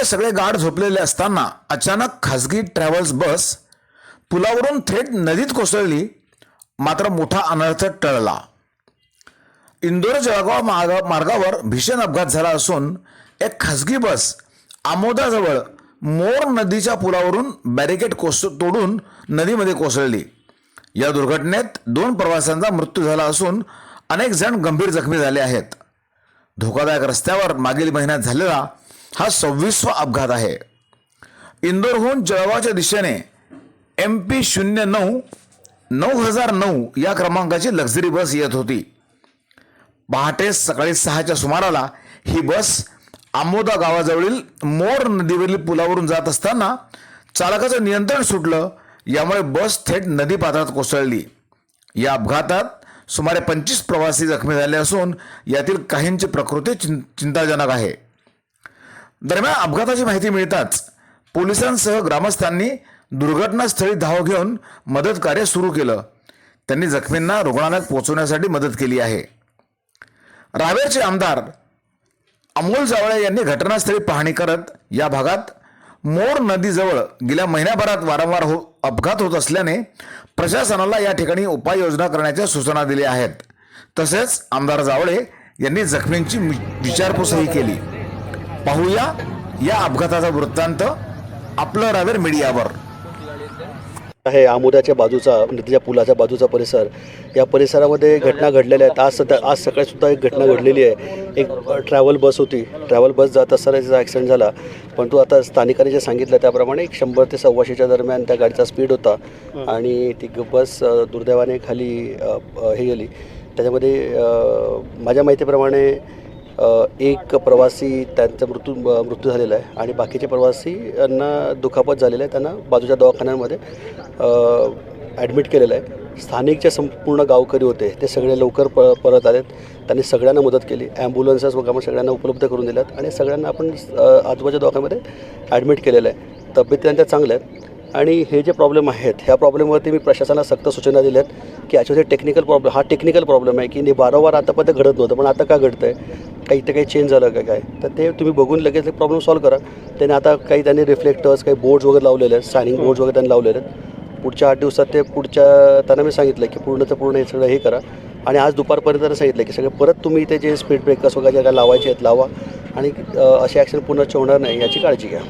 पुलावरचे सगळे गार्ड झोपलेले असताना अचानक खासगी ट्रॅव्हल्स बस पुलावरून थेट नदीत कोसळली मात्र मोठा अनर्थ टळला. इंदोर जळगाव मार्ग मार्गावर भीषण अपघात झाला असून एक खासगी बस आमोदाजवळ मोर नदीच्या पुलावरून बॅरिकेड कोस तोडून नदीमध्ये कोसळली. या दुर्घटनेत दोन प्रवाशांचा मृत्यू झाला असून अनेक जण गंभीर जखमी झाले आहेत. धोकादायक रस्त्यावर मागील महिन्यात झालेला हा सव्वीसवा अपघात आहे. इंदोरहून जळगावच्या दिशेने एम पी शून्य नऊ नऊ हजार नऊ या क्रमांकाची लक्झरी बस येत होती. पहाटे सकाळी सहाच्या सुमाराला ही बस आमोदा गावाजवळील मोर नदीवरील पुलावरून जात असताना चालकाचं नियंत्रण सुटलं यामुळे बस थेट नदी पात्रात कोसळली. या अपघातात सुमारे पंचवीस प्रवासी जखमी झाले असून यातील काहींची प्रकृती चिं चिंताजनक आहे. दरम्यान अपघाताची माहिती मिळताच पोलिसांसह ग्रामस्थांनी दुर्घटनास्थळी धाव घेऊन मदत कार्य सुरू केलं. त्यांनी जखमींना रुग्णालयात पोहोचवण्यासाठी मदत केली आहे. रावेरचे आमदार अमोल जावळे यांनी घटनास्थळी पाहणी करत या भागात मोर नदीजवळ गेल्या महिन्याभरात वारंवार हो अपघात होत असल्याने प्रशासनाला या ठिकाणी उपाययोजना करण्याच्या सूचना दिल्या आहेत. तसेच आमदार जावळे यांनी जखमींची विचारपूसही केली. पाहूया या अपघाताचा वृत्तांत आपलं रावेर मीडियावर. आहे आमोदाच्या बाजूचा नदीच्या पुलाच्या बाजूचा परिसर. या परिसरामध्ये घटना घडलेल्या आहेत आज सध्या आज सकाळी सुद्धा एक घटना घडलेली आहे. एक ट्रॅव्हल बस होती. ट्रॅव्हल बस जात असताना तिचा ॲक्सिडेंट झाला. पण तो आता स्थानिकांनी जे सांगितलं त्याप्रमाणे एक शंभर ते सव्वाशेच्या दरम्यान त्या गाडीचा स्पीड होता. आणि ती बस दुर्दैवाने खाली हे गेली. त्याच्यामध्ये माझ्या माहितीप्रमाणे एक प्रवासी त्यांचा मृत्यू मृत्यू झालेला आहे आणि बाकीचे प्रवासी यांना दुखापत झालेलं आहे. त्यांना बाजूच्या दवाखान्यांमध्ये ॲडमिट केलेलं आहे. स्थानिक जे संपूर्ण गावकरी होते ते सगळे लवकर प परत आलेत. त्यांनी सगळ्यांना मदत केली. ॲम्ब्युलन्सेस वगैरे सगळ्यांना उपलब्ध करून दिल्यात आणि सगळ्यांना आपण आजूबाजूच्या दवाखान्यामध्ये ॲडमिट केलेलं आहे. तब्येती त्यांच्या चांगल्या आहेत. आणि हे जे प्रॉब्लेम आहेत ह्या प्रॉब्लेमवरती मी प्रशासनाला सक्त सूचना दिल्या आहेत की ॲक्च्युली टेक्निकल प्रॉब्लेम हा टेक्निकल प्रॉब्लेम आहे की वारंवार आतापर्यंत घडत नव्हतं पण आता का घडतं आहे काही इथं काही चेंज झालं का काय? तर ते तुम्ही बघून लगेच प्रॉब्लेम सॉल्व्ह करा. त्याने आता काही त्यांनी रिफ्लेक्टर्स काही बोर्ड्स वगैरे लावलेले आहेत सायनिंग बोर्ड्स वगैरे त्यांनी लावलेले आहेत. पुढच्या आठ दिवसात ते पुढच्या त्यांना मी सांगितलं की पूर्ण तर पूर्ण हे सगळं हे करा. आणि आज दुपारपर्यंत त्यांना सांगितलं की सगळे परत तुम्ही इथे जे स्पीड ब्रेकर्स वगैरे जे काय लावायचे आहेत लावा. आणि असे ॲक्सिडेंट पुन्हा होणार नाही याची काळजी घ्या.